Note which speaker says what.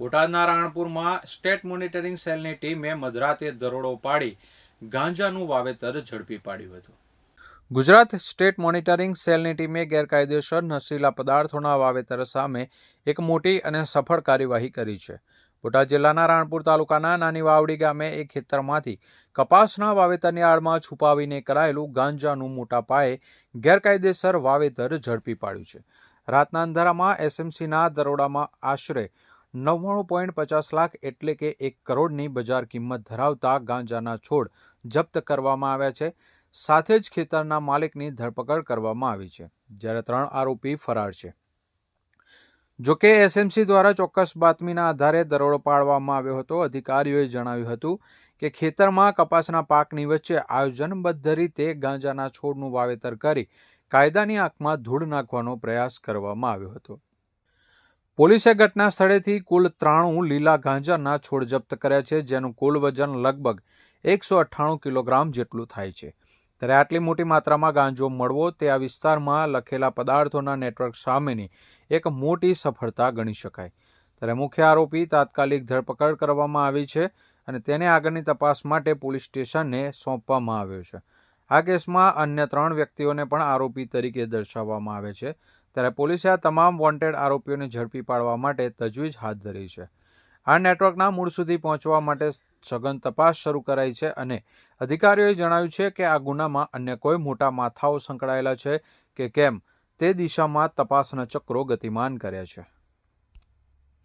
Speaker 1: બોટાદના રાણપુરમાં state monitoring સેલની ટીમે મધરાતે દરોડો પાડી ગાંજાનું વાવેતર ઝડપી પાડ્યું હતું. ગુજરાત સ્ટેટ મોનિટરિંગ સેલની ટીમે ગેરકાયદેસર નશીલા પદાર્થોના વાવેતર સામે એક મોટી અને સફળ કાર્યવાહી કરી છે. બોટાદ જિલ્લાના રાણપુર તાલુકાના નાની વાવડી ગામે એક ખેતરમાંથી કપાસના વાવેતરની આડમાં છુપાવીને કરાયેલું ગાંજાનું મોટા પાયે ગેરકાયદેસર વાવેતર ઝડપી પાડ્યું છે. રાતના અંધારામાં એસએમસીના દરોડામાં આશરે નવ્વાણું પોઈન્ટ પચાસ લાખ એટલે કે એક કરોડની બજાર કિંમત ધરાવતા ગાંજાના છોડ જપ્ત કરવામાં આવ્યા છે. સાથે જ ખેતરના માલિકની ધરપકડ કરવામાં આવી છે, જ્યારે ત્રણ આરોપી ફરાર છે. જો કે એસએમસી દ્વારા ચોક્કસ બાતમીના આધારે દરોડો પાડવામાં આવ્યો હતો. અધિકારીઓએ જણાવ્યું હતું કે ખેતરમાં કપાસના પાકની વચ્ચે આયોજનબદ્ધ રીતે ગાંજાના છોડનું વાવેતર કરી કાયદાની આંખમાં ધૂળ નાખવાનો પ્રયાસ કરવામાં આવ્યો હતો. પોલીસે ઘટના સ્થળેથી કુલ ત્રાણું લીલા ગાંજાના છોડ જપ્ત કર્યા છે, જેનું કુલ વજન લગભગ એકસો અઠ્ઠાણું કિલોગ્રામ જેટલું થાય છે. ત્યારે આટલી મોટી માત્રામાં ગાંજો મળવો તે આ વિસ્તારમાં લખેલા પદાર્થોના નેટવર્ક સામેની એક મોટી સફળતા ગણી શકાય. ત્યારે મુખ્ય આરોપી તાત્કાલિક ધરપકડ કરવામાં આવી છે અને તેને આગળની તપાસ માટે પોલીસ સ્ટેશનને સોંપવામાં આવ્યો છે. આ કેસમાં અન્ય ત્રણ વ્યક્તિઓને પણ આરોપી તરીકે દર્શાવવામાં આવે છે. ત્યારે પોલીસે આ તમામ વોન્ટેડ આરોપીઓને ઝડપી પાડવા માટે તજવીજ હાથ ધરી છે. આ નેટવર્કના મૂળ સુધી પહોંચવા માટે સઘન તપાસ શરૂ કરાઈ છે અને અધિકારીઓએ જણાવ્યું છે કે આ ગુનામાં અન્ય કોઈ મોટા માથાઓ સંકળાયેલા છે કે કેમ તે દિશામાં તપાસના ચક્રો ગતિમાન કર્યા છે.